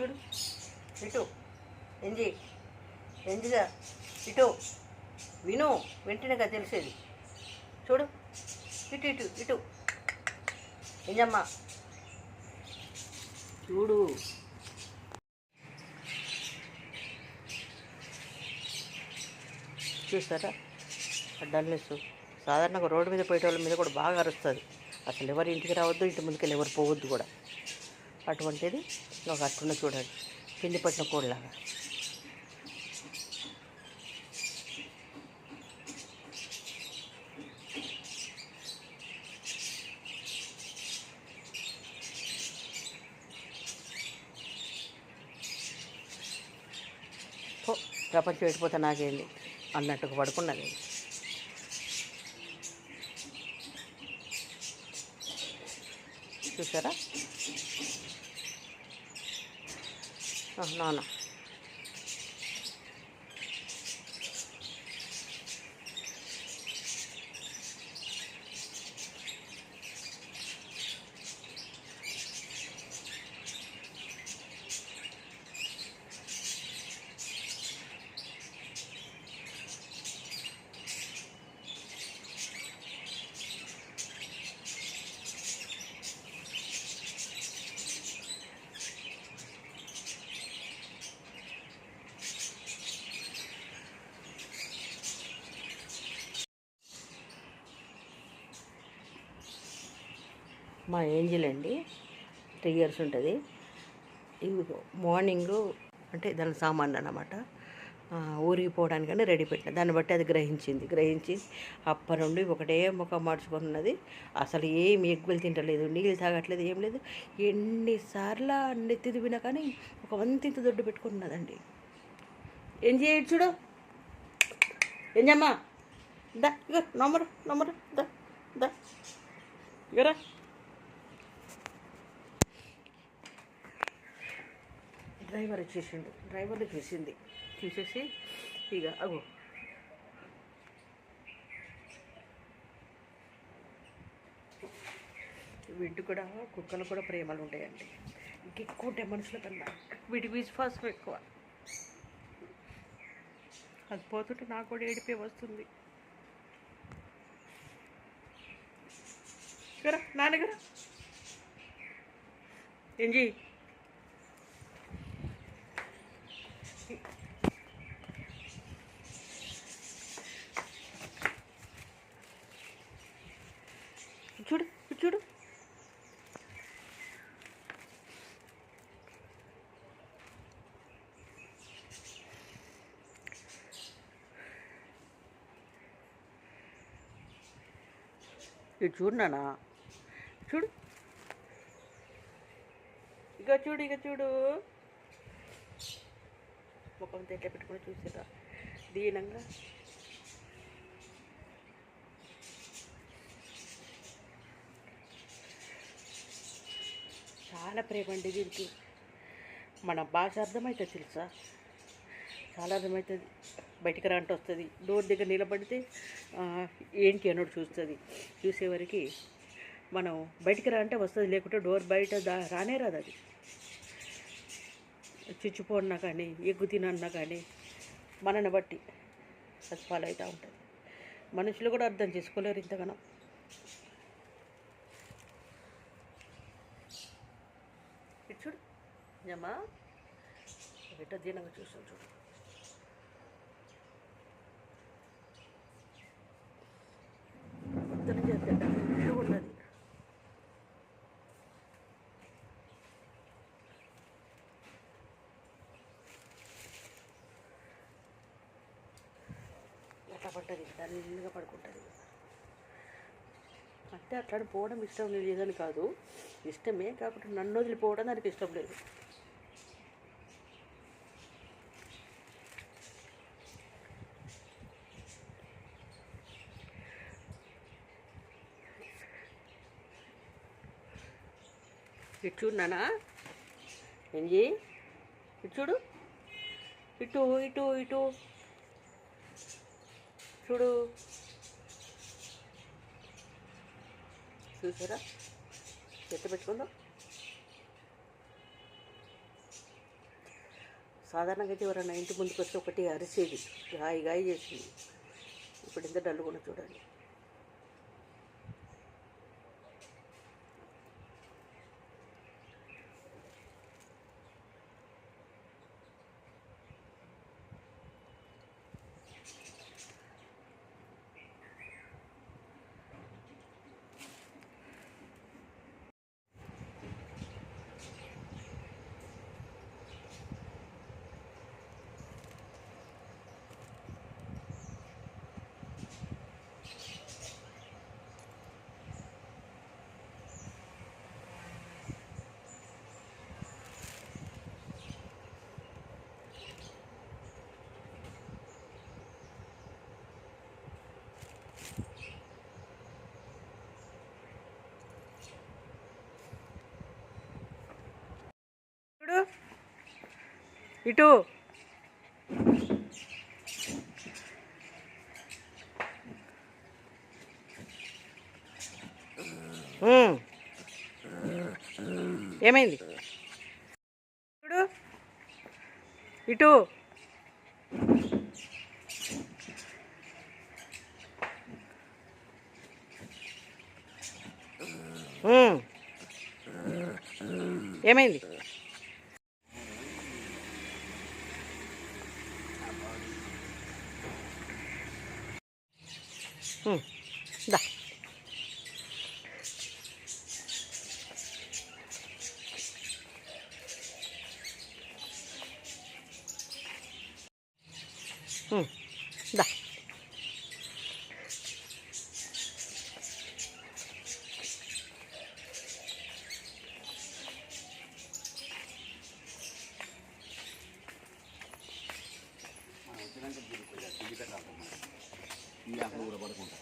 చూడు. ఇటు. ఎంజి ఎంజిగా ఇటు. విను. వెంటనేగా తెలిసేది. చూడు. ఇటు ఇటు ఇటు. ఎంజమ్మా చూడు. చూస్తారా? డల్నెస్ సాధారణంగా రోడ్డు మీద పోయేటోళ్ళ మీద కూడా బాగా అరుస్తుంది. అసలు ఎవరు ఇంటికి రావద్దు ఇంటి ముందుకెళ్ళి ఎవరు పోవద్దు కూడా. అటువంటిది ఒక అట్టున్న చూడండి. పిండి పట్టిన కోడిలాగా. పో ప్రపంచం వెళ్ళిపోతే నాకేంది? అన్నట్టుగా పడుకున్నది చూసారా? నానా. మా ఏంజిల్ అండి. త్రీ ఇయర్స్ ఉంటుంది. ఇవి మార్నింగ్ అంటే దాని సామాన్లు అన్నమాట. ఆ, ఊరికి పోవడానికని రెడీ పెట్టిన. దాన్ని బట్టి అది గ్రహించింది. గ్రహించి అప్ప నుండి ఒకటే ముఖం మార్చుకొని ఉన్నది అసలు ఏమి ఎగ్గులు తింటలేదు నీళ్ళు తాగట్లేదు ఏం లేదు. ఎన్నిసార్లు నెత్తి దువ్వినా కానీ ఒక వంతింత దొడ్డు పెట్టుకున్నదండి. ఏం చేయడు చూడు. ఏం చేయమ్మా దా ఇగ నమ్మరు నమ్మరు. దా దా. ఇగరా డ్రైవర్ వచ్చేసిండు డ్రైవర్ని చూసింది చూసేసి ఇక అగో. వీటి కూడా కుక్కలు కూడా ప్రేమలు ఉంటాయండి. ఇంకెక్కువ ఉంటాయి మనుషుల కన్నా. వీటి విశ్వాసం ఎక్కువ. అది పోతుంటే నాకు కూడా ఏడిపే వస్తుంది. గరా ఏం ఏంజీ? చూడు చూడు. ఇటు చూడు చూడు. ఇక చూడు ఇక చూడు. ముఖం తెట్ల పెట్టుకొని చూసేదా దీనంగా. చాలా ప్రేమ అండి దీనికి. మన భాష అర్థమవుతుంది తెలుసా? చాలా అర్థమవుతుంది బయటికి రాంట వస్తుంది. డోర్ దగ్గర నిలబడితే ఏంటి అన్నట్టు చూస్తుంది. చూసేవరకు మనం బయటికి రా అంటే వస్తుంది. లేకుంటే డోర్ బయట దా రానే రాదు అది. చుచ్చిపోన్నా కానీ ఎగ్గు తినన్నా కానీ మనని బట్టి అది ఫాలో అవుతూ ఉంటుంది. మనుషులు కూడా అర్థం చేసుకోలేరు ఇంతగానో ఇటు చూడు జమ్మా ఎట్ట దీనంగా చూసాను చూడు. పొద్దున చేస్తే ఉన్నది అట్లా పడ్డది? డల్గా పడుకుంటుంది. అంటే అట్లా పోవడం ఇష్టం లేదని కాదు. ఇష్టమే కాకుండా నన్ను వదిలిపోవడం దానికి ఇష్టం లేదు. ఇటు చూడు నాన్న ఏంజి? ఇటు చూడు. ఇటు ఇటు ఇటు. చూడు. చూసారా? ఎత్త పెట్టుకుందాం. సాధారణంగా అయితే ఎవరైనా ఇంటి ముందుకు వచ్చి ఒకటి అరిసేది. గాయి గాయ చేసింది. ఇప్పుడు ఎంత డల్లుగా చూడండి చూడు ఇటు. ఏమైంది? చూడు. ఇటు. ఏమైంది? ఉమ్. దా ఉమ్. దా ఈ కూడా పడుకుంటారు